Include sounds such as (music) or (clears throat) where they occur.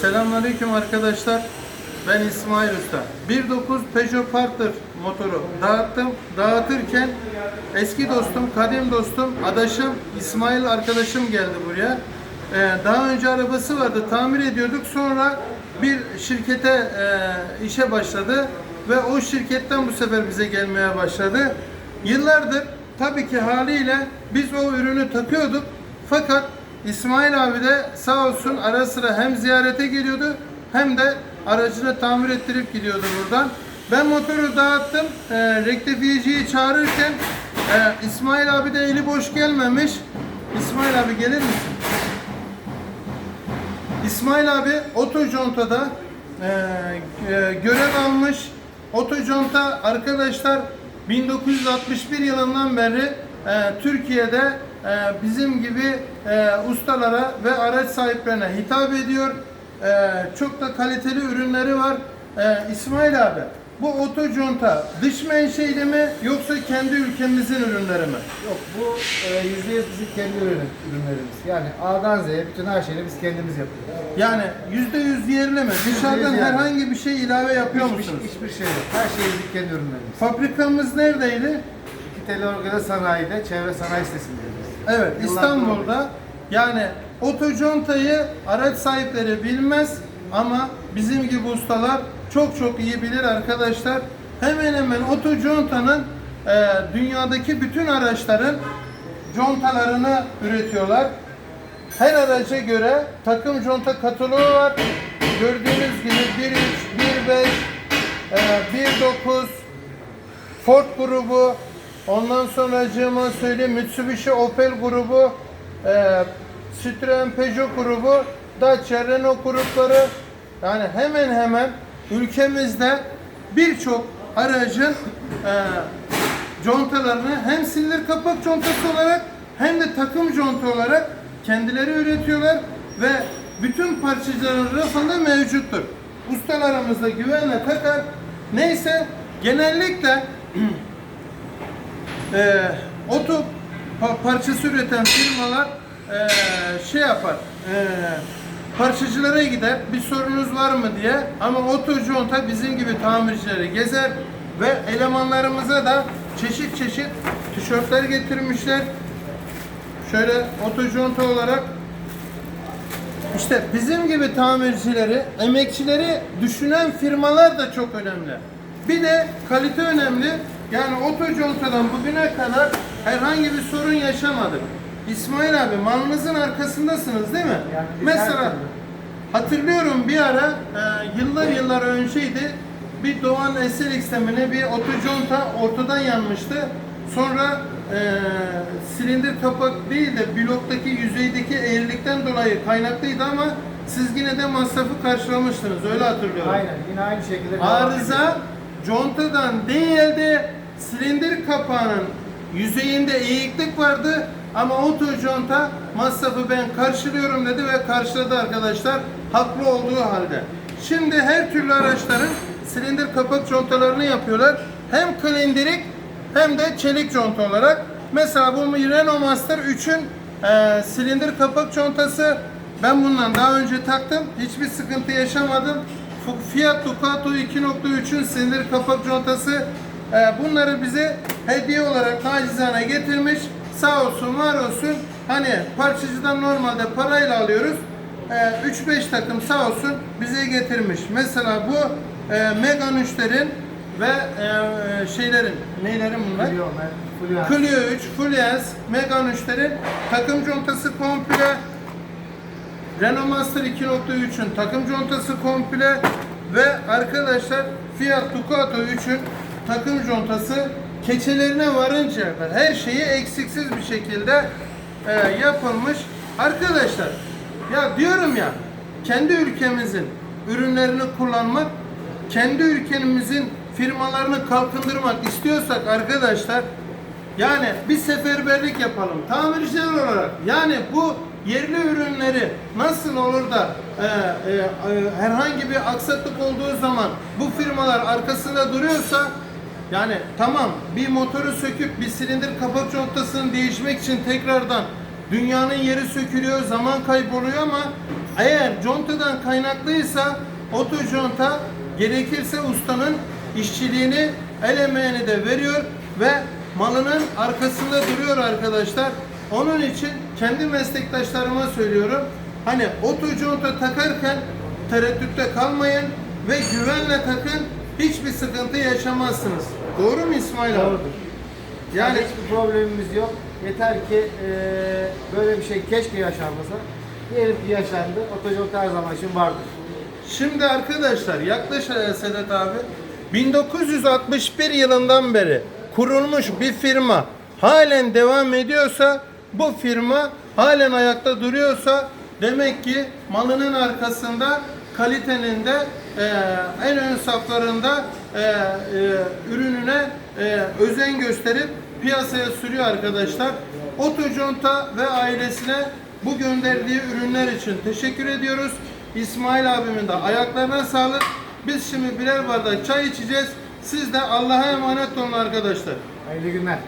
Selamünaleyküm arkadaşlar. Ben İsmail Usta. 1.9 Peugeot Partner motoru dağıttım. Dağıtırken eski dostum, kadim dostum, adaşım İsmail arkadaşım geldi buraya. Ee, daha önce arabası vardı, tamir ediyorduk. Sonra bir şirkete e, işe başladı ve o şirketten bu sefer bize gelmeye başladı. Yıllardır tabii ki haliyle biz o ürünü takıyorduk. Fakat İsmail abi de sağ olsun ara sıra hem ziyarete geliyordu hem de aracını tamir ettirip gidiyordu buradan. Ben motoru dağıttım. E, rektifiyeciyi çağırırken e, İsmail abi de eli boş gelmemiş. İsmail abi gelir misin? İsmail abi Otoconta'da e, e, görev almış. Otoconta arkadaşlar 1961 yılından beri e, Türkiye'de bizim gibi e, ustalara ve araç sahiplerine hitap ediyor. E, çok da kaliteli ürünleri var. E, İsmail abi bu Otoconta dış menşeili mi yoksa kendi ülkemizin ürünleri mi? Yok bu e, yüzde yüz bizim kendi ürün, ürünlerimiz. Yani A'dan Z'ye bütün her şeyi biz kendimiz yapıyoruz. Yani %100 yerli mi? Dışarıdan yerli. herhangi bir şey ilave yapıyor Hiçbir, musunuz? hiçbir şey yok. Her şey bizim kendi ürünlerimiz. Fabrikamız neredeydi? Organize sanayide, çevre sanayi sitesindeyiz. Evet, İstanbul'da. Yani otocontayı araç sahipleri bilmez ama bizim gibi ustalar çok çok iyi bilir arkadaşlar. Hemen hemen otocontanın e, dünyadaki bütün araçların contalarını üretiyorlar. Her araca göre takım conta kataloğu var. Gördüğünüz gibi 1.3, 1.5, e, 1.9, Ford grubu, ondan sonra cıma söyleyeyim Mitsubishi Opel grubu, e, Citroen Peugeot grubu, Dacia Renault grupları yani hemen hemen ülkemizde birçok aracın e, contalarını hem silindir kapak contası olarak hem de takım conta olarak kendileri üretiyorlar ve bütün parçacıların rafında mevcuttur. Ustalarımız da güvenle takar. Neyse genellikle (clears throat) e, oto pa- parçası üreten firmalar e, şey yapar e, parçacılara gider bir sorunuz var mı diye ama otoconta bizim gibi tamircileri gezer ve elemanlarımıza da çeşit çeşit tişörtler getirmişler şöyle otoconta olarak işte bizim gibi tamircileri, emekçileri düşünen firmalar da çok önemli. Bir de kalite önemli. Yani otocontadan bugüne kadar herhangi bir sorun yaşamadık. İsmail abi malınızın arkasındasınız değil mi? Yani Mesela hatırlıyorum bir ara e, yıllar yıllar önceydi bir Doğan SLX demine bir otoconta ortadan yanmıştı. Sonra e, silindir kapak değil de bloktaki yüzeydeki eğrilikten dolayı kaynaklıydı ama siz yine de masrafı karşılamıştınız öyle hatırlıyorum. Aynen, yine aynı şekilde. Arıza contadan değildi. Silindir kapağının yüzeyinde eğiklik vardı ama oto conta masrafı ben karşılıyorum dedi ve karşıladı arkadaşlar haklı olduğu halde. Şimdi her türlü araçların silindir kapak contalarını yapıyorlar. Hem klindirik hem de çelik conta olarak. Mesela bu Renault Master 3'ün e, silindir kapak contası ben bundan daha önce taktım. Hiçbir sıkıntı yaşamadım. Fiat Ducato 2.3'ün silindir kapak contası bunları bize hediye olarak nacizane getirmiş. Sağ olsun var olsun. Hani parçacıdan normalde parayla alıyoruz. E, 3-5 takım sağ olsun bize getirmiş. Mesela bu e, Megane 3'lerin ve e, şeylerin neylerin bunlar? Clio, ben- Clio. Clio 3, Fluence, Megane 3'lerin takım contası komple. Renault Master 2.3'ün takım contası komple ve arkadaşlar Fiat Ducato 3'ün takım contası keçelerine varıncaya kadar her şeyi eksiksiz bir şekilde e, yapılmış. Arkadaşlar ya diyorum ya kendi ülkemizin ürünlerini kullanmak kendi ülkemizin firmalarını kalkındırmak istiyorsak arkadaşlar yani bir seferberlik yapalım. Tamirciler olarak yani bu yerli ürünleri nasıl olur da e, e, e, herhangi bir aksaklık olduğu zaman bu firmalar arkasında duruyorsa yani tamam bir motoru söküp bir silindir kapak contasını değişmek için tekrardan dünyanın yeri sökülüyor, zaman kayboluyor ama Eğer contadan kaynaklıysa oto conta gerekirse ustanın işçiliğini, el emeğini de veriyor ve malının arkasında duruyor arkadaşlar. Onun için kendi meslektaşlarıma söylüyorum. Hani oto conta takarken tereddütte kalmayın ve güvenle takın. Hiçbir sıkıntı yaşamazsınız. Doğru mu İsmail abi? Doğrudur. Yani hiçbir problemimiz yok. Yeter ki eee, böyle bir şey keşke yaşanmasa. Diyelim ki yaşandı. Otoconta her zaman için vardır. Şimdi arkadaşlar yaklaş e, Sedat abi. 1961 yılından beri kurulmuş bir firma halen devam ediyorsa bu firma halen ayakta duruyorsa demek ki malının arkasında kalitenin de e, en ön saflarında e, e, ürününe e, özen gösterip piyasaya sürüyor arkadaşlar. Otoconta ve ailesine bu gönderdiği ürünler için teşekkür ediyoruz. İsmail abimin de ayaklarına sağlık. Biz şimdi birer bardak çay içeceğiz. Siz de Allah'a emanet olun arkadaşlar. Hayırlı günler.